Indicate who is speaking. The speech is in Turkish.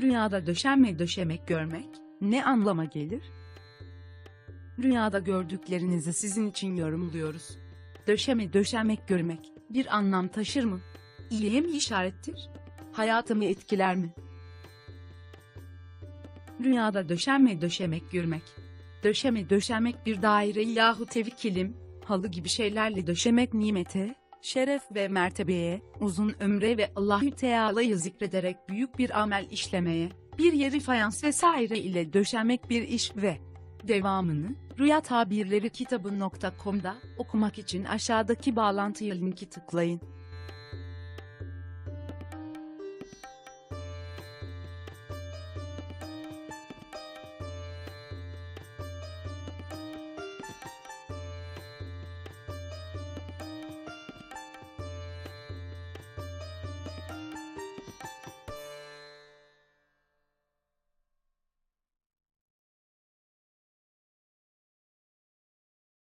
Speaker 1: Rüyada döşenme döşemek görmek ne anlama gelir? Rüyada gördüklerinizi sizin için yorumluyoruz. Döşeme döşenmek görmek bir anlam taşır mı? İyiye mi işarettir? Hayatımı etkiler mi? Rüyada döşenme döşemek görmek. Döşeme döşenmek bir daire yahut evi kilim, halı gibi şeylerle döşemek nimete, şeref ve mertebeye, uzun ömre ve Allahü Teala'yı zikrederek büyük bir amel işlemeye, bir yeri fayans vesaire ile döşemek bir iş ve devamını Rüya Tabirleri kitabı.com'da okumak için aşağıdaki bağlantıya linki tıklayın.